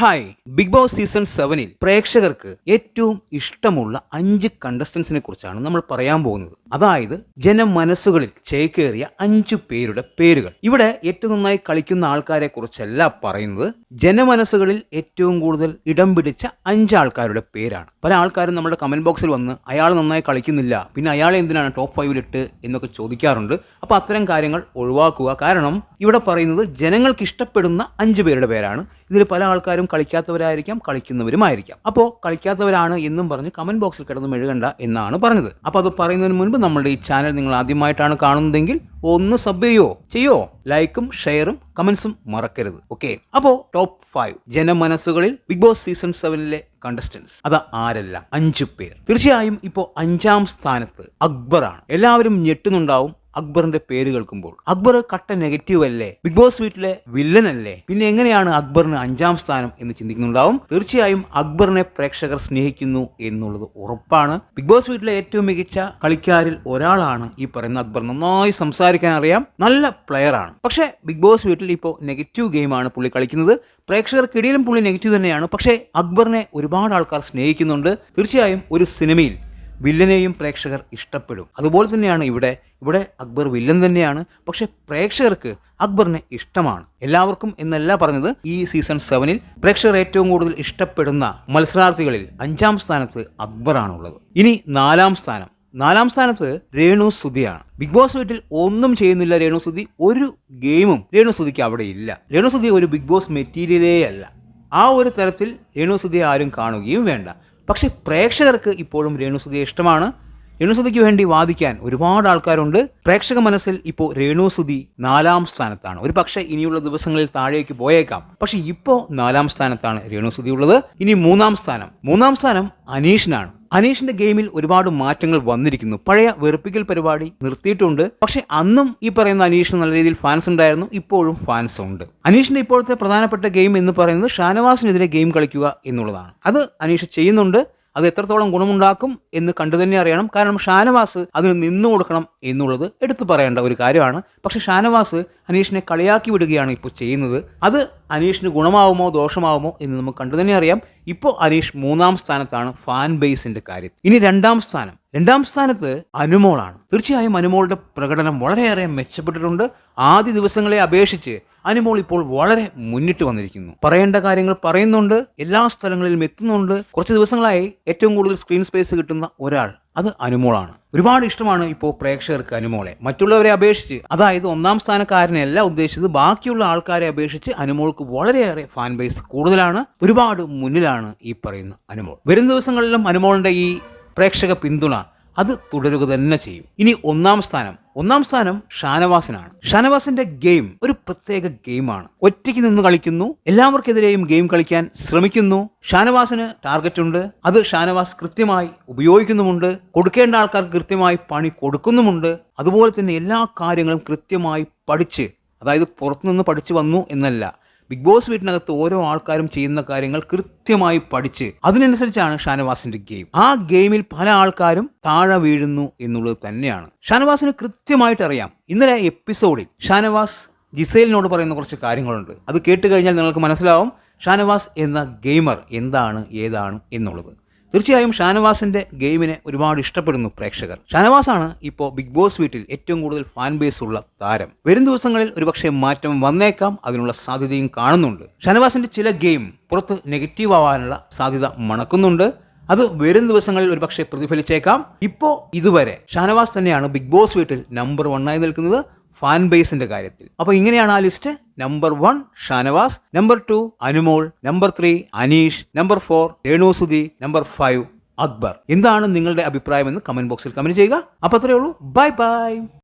Hi big Boss season സെവനിൽ പ്രേക്ഷകർക്ക് ഏറ്റവും ഇഷ്ടമുള്ള അഞ്ച് കണ്ടസ്റ്റൻസിനെ കുറിച്ചാണ് നമ്മൾ പറയാൻ പോകുന്നത്. അതായത് ജനമനസ്സുകളിൽ ചേക്കേറിയ അഞ്ചു പേരുടെ പേരുകൾ. ഇവിടെ ഏറ്റവും നന്നായി കളിക്കുന്ന ആൾക്കാരെ കുറിച്ചല്ല പറയുന്നത്. ജനമനസ്സുകളിൽ ഏറ്റവും കൂടുതൽ ഇടം പിടിച്ച അഞ്ച് ആൾക്കാരുടെ പേരാണ്. പല ആൾക്കാരും നമ്മുടെ കമന്റ് ബോക്സിൽ വന്ന് അയാൾ നന്നായി കളിക്കുന്നില്ല പിന്നെ അയാളെ എന്തിനാണ് ടോപ്പ് ഫൈവിലിട്ട് എന്നൊക്കെ ചോദിക്കാറുണ്ട്. അപ്പോൾ അത്തരം കാര്യങ്ങൾ ഒഴിവാക്കുക. കാരണം ഇവിടെ പറയുന്നത് ജനങ്ങൾക്ക് ഇഷ്ടപ്പെടുന്ന അഞ്ച് പേരുടെ പേരാണ്. ഇതിൽ പല ആൾക്കാരും കളിക്കാത്തവരായിരിക്കാം കളിക്കുന്നവരുമായിരിക്കാം. അപ്പോൾ കളിക്കാത്തവരാണ് എന്നും പറഞ്ഞ് കമന്റ് ബോക്സിൽ കിടന്ന് മെഴുകണ്ട എന്നാണ് പറഞ്ഞത്. അപ്പോൾ അത് പറയുന്നതിന് മുൻപ് നമ്മുടെ ഈ ചാനൽ നിങ്ങൾ ആദ്യമായിട്ടാണ് കാണുന്നതെങ്കിൽ ഒന്ന് സബ് ചെയ്യോ? ചെയ്യോ? ലൈക്കും ഷെയറും കമന്റ്സും മറക്കരുത്. ഓക്കെ അപ്പോൾ ടോപ്പ് ഫൈവ് ജനമനസ്സുകളിൽ ബിഗ് ബോസ് സീസൺ സെവനിലെ കണ്ടസ്റ്റൻസ് അത് ആരല്ല? അഞ്ചു പേർ. തീർച്ചയായും ഇപ്പോൾ അഞ്ചാം സ്ഥാനത്ത് അക്ബറാണ്. എല്ലാവരും ഞെട്ടുന്നുണ്ടാവും. അക്ബറിന്റെ പേര് കേൾക്കുമ്പോൾ. അക്ബർ കട്ട നെഗറ്റീവ് അല്ലേ? ബിഗ് ബോസ് വീട്ടിലെ വില്ലൻ അല്ലേ? പിന്നെ എങ്ങനെയാണ് അക്ബറിന് അഞ്ചാം സ്ഥാനം എന്ന് ചിന്തിക്കുന്നുണ്ടാവും? തീർച്ചയായും അക്ബറിനെ പ്രേക്ഷകർ സ്നേഹിക്കുന്നു എന്നുള്ളത് ഉറപ്പാണ്. ബിഗ് ബോസ് വീട്ടിലെ ഏറ്റവും മികച്ച കളിക്കാരിൽ ഒരാളാണ് ഈ പറയുന്ന അക്ബർ. നന്നായി സംസാരിക്കാൻ അറിയാം. നല്ല പ്ലെയർ ആണ്. പക്ഷേ ബിഗ് ബോസ് വീട്ടിൽ ഇപ്പോൾ നെഗറ്റീവ് ഗെയിമാണ് പുള്ളി കളിക്കുന്നത്. പ്രേക്ഷകർക്കിടയിലും പുള്ളി നെഗറ്റീവ് തന്നെയാണ്. പക്ഷേ അക്ബറിനെ ഒരുപാട് ആൾക്കാർ സ്നേഹിക്കുന്നുണ്ട്. തീർച്ചയായും ഒരു സിനിമയിൽ വില്ലനെയും പ്രേക്ഷകർ ഇഷ്ടപ്പെടും. അതുപോലെ തന്നെയാണ് ഇവിടെ ഇവിടെ അക്ബർ വില്ലൻ തന്നെയാണ്. പക്ഷെ പ്രേക്ഷകർക്ക് അക്ബറിനെ ഇഷ്ടമാണ്. എല്ലാവർക്കും എന്നല്ല പറഞ്ഞത് ഈ സീസൺ സെവനിൽ പ്രേക്ഷകർ ഏറ്റവും കൂടുതൽ ഇഷ്ടപ്പെടുന്ന മത്സരാർത്ഥികളിൽ അഞ്ചാം സ്ഥാനത്ത് അക്ബറാണുള്ളത്. ഇനി നാലാം സ്ഥാനം. നാലാം സ്ഥാനത്ത് രേണു സുധിയാണ്. ബിഗ് ബോസ് വീട്ടിൽ ഒന്നും ചെയ്യുന്നില്ല രേണു സുധി. ഒരു ഗെയിമും രേണു സുധിക്ക് അവിടെ ഇല്ല. രേണു സുധി ഒരു ബിഗ് ബോസ് മെറ്റീരിയലേ അല്ല. ആ ഒരു തരത്തിൽ രേണു സുധിയെ ആരും കാണുകയും വേണ്ട. പക്ഷെ പ്രേക്ഷകർക്ക് ഇപ്പോഴും രേണു രേണുസുതിയെ ഇഷ്ടമാണ്. രേണുസുതിക്ക് വേണ്ടി വാദിക്കാൻ ഒരുപാട് ആൾക്കാരുണ്ട്. പ്രേക്ഷക മനസ്സിൽ ഇപ്പോൾ രേണുസുതി നാലാം സ്ഥാനത്താണ്. ഒരു പക്ഷേ ഇനിയുള്ള ദിവസങ്ങളിൽ താഴേക്ക് പോയേക്കാം. പക്ഷെ ഇപ്പോൾ നാലാം സ്ഥാനത്താണ് രേണുസുതി ഉള്ളത്. ഇനി മൂന്നാം സ്ഥാനം. മൂന്നാം സ്ഥാനം അനീഷിനാണ്. അനീഷിന്റെ ഗെയിമിൽ ഒരുപാട് മാറ്റങ്ങൾ വന്നിരിക്കുന്നു. പഴയ വെറുപ്പിക്കൽ പരിപാടി നിർത്തിയിട്ടുണ്ട്. പക്ഷെ അന്നും ഈ പറയുന്ന അനീഷിന് നല്ല രീതിയിൽ ഫാൻസ് ഉണ്ടായിരുന്നു. ഇപ്പോഴും ഫാൻസ് ഉണ്ട്. അനീഷിന്റെ ഇപ്പോഴത്തെ പ്രധാനപ്പെട്ട ഗെയിം എന്ന് പറയുന്നത് ഷാനവാസിനെതിരെ ഗെയിം കളിക്കുക എന്നുള്ളതാണ്. അത് അനീഷ് ചെയ്യുന്നുണ്ട്. അത് എത്രത്തോളം ഗുണമുണ്ടാക്കും എന്ന് കണ്ടു തന്നെ അറിയണം. കാരണം ഷാനവാസ് അതിന് നിന്നു കൊടുക്കണം എന്നുള്ളത് എടുത്തു പറയേണ്ട ഒരു കാര്യമാണ്. പക്ഷെ ഷാനവാസ് അനീഷിനെ കളിയാക്കി വിടുകയാണ് ഇപ്പോൾ ചെയ്യുന്നത്. അത് അനീഷിന് ഗുണമാവുമോ ദോഷമാവുമോ എന്ന് നമുക്ക് കണ്ടു തന്നെ അറിയാം. ഇപ്പോൾ അനീഷ് മൂന്നാം സ്ഥാനത്താണ് ഫാൻ ബേസിന്റെ കാര്യം ഇനി രണ്ടാം സ്ഥാനം. രണ്ടാം സ്ഥാനത്ത് അനുമോളാണ്. തീർച്ചയായും അനുമോളുടെ പ്രകടനം വളരെയേറെ മെച്ചപ്പെട്ടിട്ടുണ്ട്. ആദ്യ ദിവസങ്ങളെ അപേക്ഷിച്ച് അനുമോൾ ഇപ്പോൾ വളരെ മുന്നിട്ട് വന്നിരിക്കുന്നു. പറയേണ്ട കാര്യങ്ങൾ പറയുന്നുണ്ട് എല്ലാ സ്ഥലങ്ങളിലും എത്തുന്നുണ്ട്. കുറച്ച് ദിവസങ്ങളായി ഏറ്റവും കൂടുതൽ സ്ക്രീൻ സ്പേസ് കിട്ടുന്ന ഒരാൾ അത് അനുമോളാണ്. ഒരുപാട് ഇഷ്ടമാണ് ഇപ്പോൾ പ്രേക്ഷകർക്ക് അനുമോളെ. മറ്റുള്ളവരെ അപേക്ഷിച്ച് അതായത് ഒന്നാം സ്ഥാനക്കാരനെയല്ല ഉദ്ദേശിച്ചത് ബാക്കിയുള്ള ആൾക്കാരെ അപേക്ഷിച്ച് അനുമോൾക്ക് വളരെയേറെ ഫാൻ ബേസ് കൂടുതലാണ് ഒരുപാട് മുന്നിലാണ് ഈ പറയുന്ന അനുമോൾ. വരും ദിവസങ്ങളിലും അനുമോളിന്റെ ഈ പ്രേക്ഷക പിന്തുണ അത് തുടരുക തന്നെ ചെയ്യും. ഇനി ഒന്നാം സ്ഥാനം ഒന്നാം സ്ഥാനം ഷാനവാസിനാണ്. ഷാനവാസിന്റെ ഗെയിം ഒരു പ്രത്യേക ഗെയിമാണ്. ഒറ്റയ്ക്ക് നിന്ന് കളിക്കുന്നു എല്ലാവർക്കെതിരെയും ഗെയിം കളിക്കാൻ ശ്രമിക്കുന്നു. ഷാനവാസിന് ടാർഗറ്റ് ഉണ്ട് അത് ഷാനവാസ് കൃത്യമായി ഉപയോഗിക്കുന്നുമുണ്ട് കൊടുക്കേണ്ട ആൾക്കാർക്ക് കൃത്യമായി പണി കൊടുക്കുന്നുമുണ്ട്. അതുപോലെ തന്നെ എല്ലാ കാര്യങ്ങളും കൃത്യമായി പഠിച്ച് അതായത് പുറത്തുനിന്ന് പഠിച്ചു വന്നു എന്നല്ല ബിഗ് ബോസ് വീട്ടിനകത്ത് ഓരോ ആൾക്കാരും ചെയ്യുന്ന കാര്യങ്ങൾ കൃത്യമായി പഠിച്ച് അതിനനുസരിച്ചാണ് ഷാനവാസിന്റെ ഗെയിം. ആ ഗെയിമിൽ പല ആൾക്കാരും താഴെ വീഴുന്നു എന്നുള്ളത് തന്നെയാണ്. ഷാനവാസിന് കൃത്യമായിട്ട് അറിയാം. ഇന്നലെ എപ്പിസോഡിൽ ഷാനവാസ് ജിസേലിനോട് പറയുന്ന കുറച്ച് കാര്യങ്ങളുണ്ട്. അത് കേട്ട് കഴിഞ്ഞാൽ നിങ്ങൾക്ക് മനസ്സിലാവും ഷാനവാസ് എന്ന ഗെയിമർ എന്താണ് ഏതാണ് എന്നുള്ളത്. തീർച്ചയായും ഷാനവാസിന്റെ ഗെയിമിനെ ഒരുപാട് ഇഷ്ടപ്പെടുന്നു പ്രേക്ഷകർ. ഷാനവാസാണ് ഇപ്പോൾ ബിഗ് ബോസ് വീട്ടിൽ ഏറ്റവും കൂടുതൽ ഫാൻ ബേസ് ഉള്ള താരം. വരും ദിവസങ്ങളിൽ ഒരുപക്ഷെ മാറ്റം വന്നേക്കാം അതിനുള്ള സാധ്യതയും കാണുന്നുണ്ട്. ഷാനവാസിന്റെ ചില ഗെയിം പുറത്ത് നെഗറ്റീവ് ആവാനുള്ള സാധ്യത മണക്കുന്നുണ്ട്. അത് വരും ദിവസങ്ങളിൽ ഒരുപക്ഷെ പ്രതിഫലിച്ചേക്കാം. ഇപ്പോൾ ഇതുവരെ ഷാനവാസ് തന്നെയാണ് ബിഗ് ബോസ് വീട്ടിൽ നമ്പർ വണ്ണായി നിൽക്കുന്നത്. ഫാൻ ബേസിന്റെ കാര്യത്തിൽ. അപ്പോൾ ഇങ്ങനെയാണ് ആ list. Number one Shanavas number two Anumol number three Aneesh number four Renusudhi number five Akbar. എന്താണ് നിങ്ങളുടെ അഭിപ്രായം എന്ന് കമന്റ് ബോക്സിൽ കമന്റ് ചെയ്യുക. അപ്പോൾ അത്രയേ ഉള്ളൂ. Bye bye.